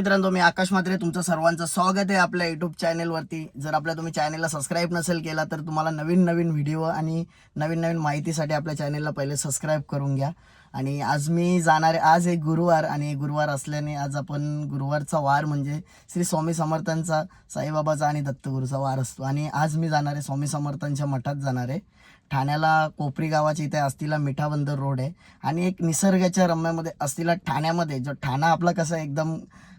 मित्रांनो मी आकाश मात्रे तुमचं सर्वांचं स्वागत आहे आपल्या युट्यूब चॅनेलवरती जर आपल्या तुम्ही चॅनेलला सबस्क्राईब नसेल केला तर तुम्हाला नवीन नवीन व्हिडिओ आणि नवीन नवीन माहितीसाठी आपल्या चॅनेलला पहिले सबस्क्राईब करून घ्या. आणि आज मी जाणार आहे आज एक गुरुवार आणि गुरुवार असल्याने आज आपण गुरुवारचा वार म्हणजे श्री स्वामी समर्थांचा साईबाबाचा आणि दत्तगुरूचा वार असतो. आणि आज मी जाणार आहे स्वामी समर्थांच्या मठात जाणार आहे. ठाण्याला कोपरी गावाच्या इथे असलेला मिठाबंदर रोड आहे. आणि एक निसर्गाच्या रम्यामध्ये असतीला ठाण्यामध्ये जो ठाणा आपला कसा एकदम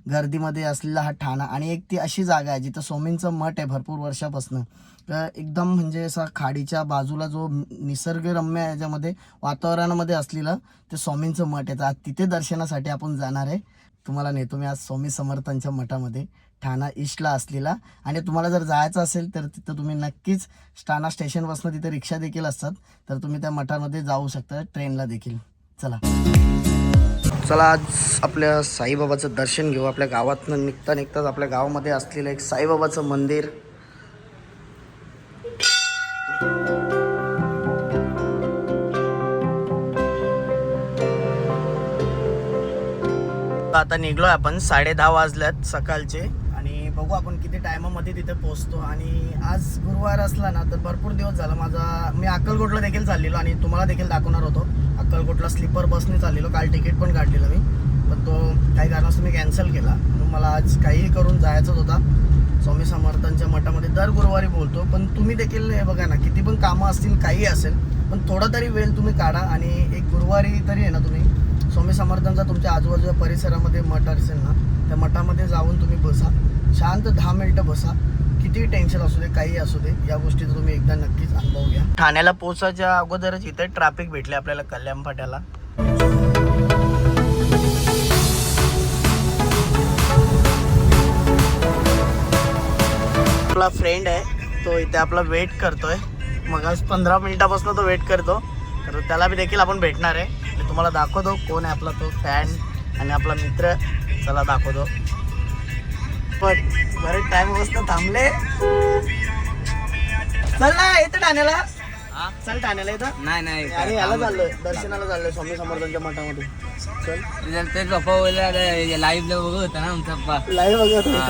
गर्दीमध्ये असलेला हा ठाणा. आणि एक ती अशी जागा आहे जिथं स्वामींचं मठ आहे भरपूर वर्षापासून. तर एकदम म्हणजे असा खाडीच्या बाजूला जो निसर्गरम्य याच्यामध्ये वातावरणामध्ये असलेलं ते स्वामींचं मठ आहे. तर आज तिथे दर्शनासाठी आपण जाणार आहे. तुम्हाला नेतो मी आज स्वामी समर्थांच्या मठामध्ये. ठाणा ईस्टला असलेला. आणि तुम्हाला जर जायचं असेल तर तिथं तुम्ही नक्कीच ठाणा स्टेशनपासून तिथे रिक्षा देखील असतात. तर तुम्ही त्या मठामध्ये जाऊ शकता ट्रेनला देखील. चला. चला आज आपल्या साईबाबाचं दर्शन घेऊ. आपल्या गावातनं निघता निघताच आपल्या गावामध्ये असलेलं एक साईबाबाचं मंदिर. आता निघलो आपण साडे दहा वाजल्यात सकाळचे. आणि बघू आपण किती टायमामध्ये तिथे पोहोचतो. आणि आज गुरुवार असला ना तर भरपूर दिवस झाला. माझा मी अक्कलकोटला देखील चाललेलो आणि तुम्हाला देखील दाखवणार होतो. अक्कलकोटला स्लीपर बसने चाललेलो. काल तिकीट पण काढलेलं मी. पण तो काही कारणास्तव मी कॅन्सल केला. मला आज काहीही करून जायचंच होता. स्वामी समर्थांच्या मठामध्ये दर गुरुवारी बोलतो. पण तुम्ही देखील हे बघा ना किती पण कामं असतील काही असेल पण थोडा तरी वेळ तुम्ही काढा. आणि एक गुरुवारी तरी आहे ना तुम्ही स्वामी समर्थांचा तुमच्या आजूबाजूच्या परिसरामध्ये मठ असेल ना त्या मठामध्ये जाऊन तुम्ही बसा. शांत दहा मिनिटं बसा. किती टेन्शन असू दे काही असू दे या गोष्टीचा तुम्ही एकदा नक्कीच अनुभव घ्या. ठाण्याला पोहोचायच्या अगोदरच इथे ट्रॅफिक भेटले आपल्याला कल्याण फाट्याला. आपला फ्रेंड आहे तो इथे आपला वेट करतोय. मग आज पंधरा मिनिटापासून तो वेट करतो. तर त्याला बी देखील आपण भेटणार आहे. तुम्हाला दाखवतो कोण आहे आपला तो फॅन आणि आपला मित्र. चला दाखवतो. पण बरेच टाइम बसतं थांबले. चल ना येतं ठाण्याला. चल ठाण्याला येतं. नाही नाही आणि याला चाललोय दर्शनाला चाललोय स्वामी समर्थांच्या मठामध्ये. चल. ते पप्पा बोलले लाईव्ह बघत होता ना आमचा पप्पा. लाईव्ह बघत होता.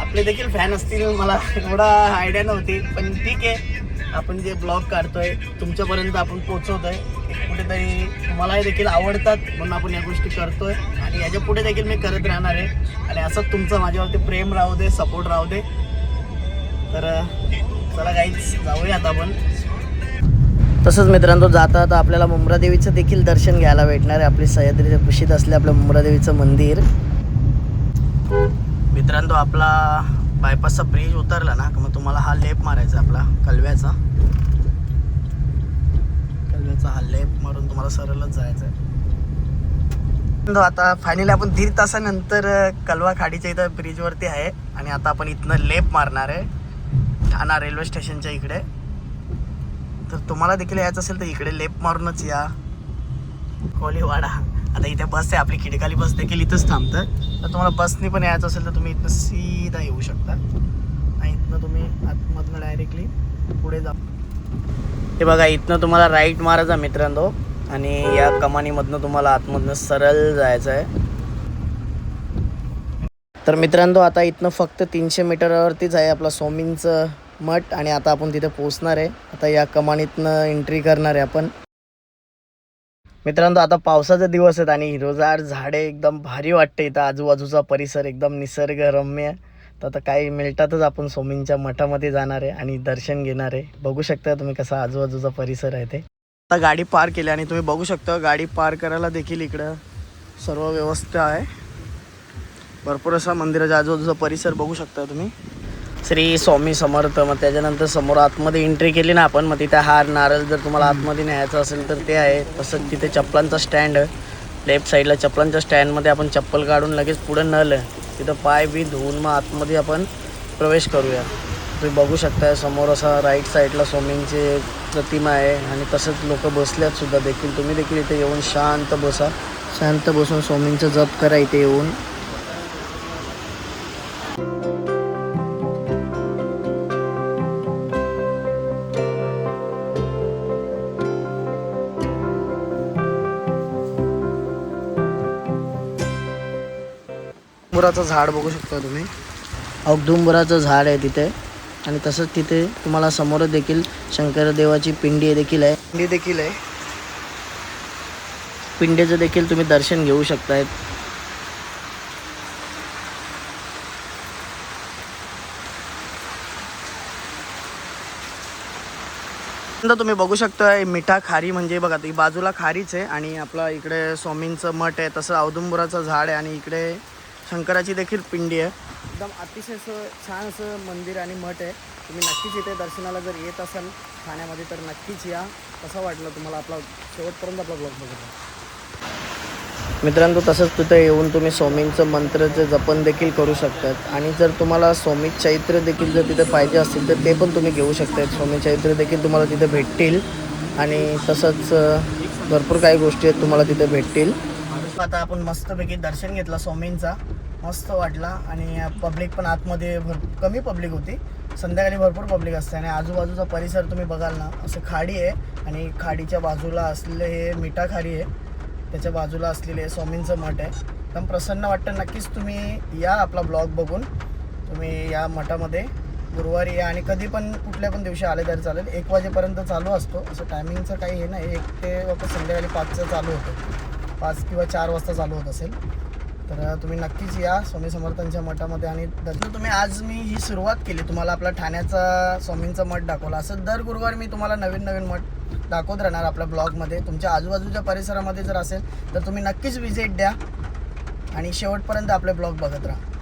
आपले देखील फॅन असतील मला एवढा आयडिया नव्हती पण ठीक आहे. आपण जे ब्लॉग काढतोय तुमच्यापर्यंत आपण पोचवतोय कुठेतरी तुम्हालाही देखील आवडतात म्हणून आपण या गोष्टी करतोय. आणि याच्यापुढे देखील मी करत राहणार आहे. आणि असंच तुमचं माझ्यावरती प्रेम राहू दे सपोर्ट राहू दे. तर चला काहीच जाऊया आता आपण. तसंच मित्रांनो जाता आता आपल्याला मुंब्रा देवीचं देखील दर्शन घ्यायला भेटणार आहे. आपली सह्याद्रीच्या कुशीत असले आपलं मुंब्रा देवीचं मंदिर. मित्रांनो आपला बायपासचा ब्रिज उतरला ना मग तुम्हाला हा लेप मारायचा आपला कलव्याचा. कलव्याचा हा लेप मारून तुम्हाला सरळच जायचं आहे आता फायनली आपण दीड तासानंतर कलवा खाडीच्या इथं ब्रिजवरती आहे. आणि आता आपण इथनं लेप मारणार आहे. ठाणा रेल्वे स्टेशनच्या इकडे. तर तुम्हाला देखील यायचं असेल तर इकडे लेप मारूनच या. कोलीवाडा. आता इथे बस आहे आपली खिडकाली बस देखील इथंच थांबतं. तर तुम्हाला बसनी पण यायचं असेल तर तुम्ही इथनं सीधा येऊ शकता. आणि इथनं तुम्ही आतमधनं डायरेक्टली पुढे जा. हे बघा इथनं तुम्हाला राईट मारायचा मित्रांनो. आणि या कमानीमधनं तुम्हाला आतमधनं सरळ जायचं आहे तर मित्रांनो आता इथनं फक्त तीनशे मीटरवरतीच आहे आपला स्वामींचं मठ. आणि आता आपण तिथे पोहोचणार आहे. आता या कमानीतनं एंट्री करणार आहे आपण. मित्रांनो आता पावसाचे दिवस आहेत आणि हिरोजार झाडे एकदम भारी वाटते इथं. आजूबाजूचा परिसर एकदम निसर्गरम्य तर आता काही मिनिटातच आपण स्वामींच्या मठामध्ये जाणार आहे आणि दर्शन घेणार आहे. बघू शकता तुम्ही कसा आजूबाजूचा परिसर आहे ते. आता गाडी पार केली आणि तुम्ही बघू शकता गाडी पार करायला देखील इकडं सर्व व्यवस्था आहे. भरपूर असा मंदिराच्या आजूबाजूचा परिसर बघू शकता तुम्ही. श्री स्वामी समर्थ. मग त्याच्यानंतर समोर आतमध्ये एंट्री केली ना आपण मग तिथे हार नारळ जर तुम्हाला आतमध्ये न्यायचं असेल तर ते आहे. तसंच तिथे चप्पलांचा स्टँड लेफ्ट साईडला चप्पलांच्या स्टँडमध्ये आपण चप्पल काढून लगेच पुढं नल. आहे तिथं पाय बी धुवून मग आतमध्ये आपण प्रवेश करूया. तुम्ही बघू शकता समोर असा राईट साईडला स्वामींची प्रतिमा आहे आणि तसंच लोक बसल्यात सुद्धा. देखील तुम्ही देखील इथे येऊन शांत बसा. शांत बसून स्वामींचं जप करा इथे येऊन. औगदुंबराचं झाड बघू शकता तुम्ही. औगदुंबराचं झाड आहे तिथे. आणि तसंच तिथे तुम्हाला समोर देखील शंकरदेवाची पिंडी देखील आहे. पिंडी देखील आहे. पिंडीचं देखील तुम्ही दर्शन घेऊ शकतायत. तुम्ही बघू शकता मिठा खारी म्हणजे बघा ती बाजूला खारीच आहे आणि आपला इकडे स्वामींचं मठ आहे तसं औदुंबराचं झाड आहे आणि इकडे शंकराची देखील पिंडी आहे. एकदम अतिशय असं छान असं मंदिर आणि मठ आहे. तुम्ही नक्कीच इथे दर्शनाला जर येत असाल ठाण्यामध्ये तर नक्कीच या. कसं वाटलं तुम्हाला आपला शेवटपर्यंत आपला ब्लॉग बघा मित्रांनो तसंच तिथं येऊन तुम्ही स्वामींचं मंत्रचं जपन देखील करू शकतात. आणि जर तुम्हाला स्वामी चैत्र देखील जर तिथे पाहिजे असतील तर ते पण तुम्ही घेऊ शकतात. स्वामी चैत्र देखील तुम्हाला तिथे भेटतील. आणि तसंच भरपूर काही गोष्टी आहेत तुम्हाला तिथे भेटतील. आता आपण मस्तपैकी दर्शन घेतलं स्वामींचा मस्त वाटला आणि पब्लिक पण आतमध्ये भर कमी पब्लिक होती. संध्याकाळी भरपूर पब्लिक असते आणि आजूबाजूचा परिसर तुम्ही बघाल ना असं खाडी आहे आणि खाडीच्या बाजूला असलेलं हे मिठाखारी आहे. त्याच्या बाजूला असलेले स्वामींचं मठ आहे. एकदम प्रसन्न वाटतं. नक्कीच तुम्ही या आपला ब्लॉग बघून. तुम्ही या मठामध्ये गुरुवारी या आणि कधी पण कुठल्या पण दिवशी आले तरी चालेल. एक वाजेपर्यंत चालू असतो. असं टायमिंगचं काही हे नाही. एक ते वापस संध्याकाळी पाचचं चालू होतं. पाच किंवा चार वाजता चालू होत असेल. तर तुम्ही नक्कीच या स्वामी समर्थांच्या मठामध्ये आणि दर्शन तुम्ही आज मी ही सुरुवात केली. तुम्हाला आपला ठाण्याचा स्वामींचा मठ दाखवला. असं दर गुरुवारी मी तुम्हाला नवीन नवीन मठ दाखवत राहणार आपल्या ब्लॉगमध्ये. तुमच्या आजूबाजूच्या परिसरामध्ये जर असेल तर तुम्ही नक्कीच व्हिजिट द्या. आणि शेवटपर्यंत आपले ब्लॉग बघत राहा.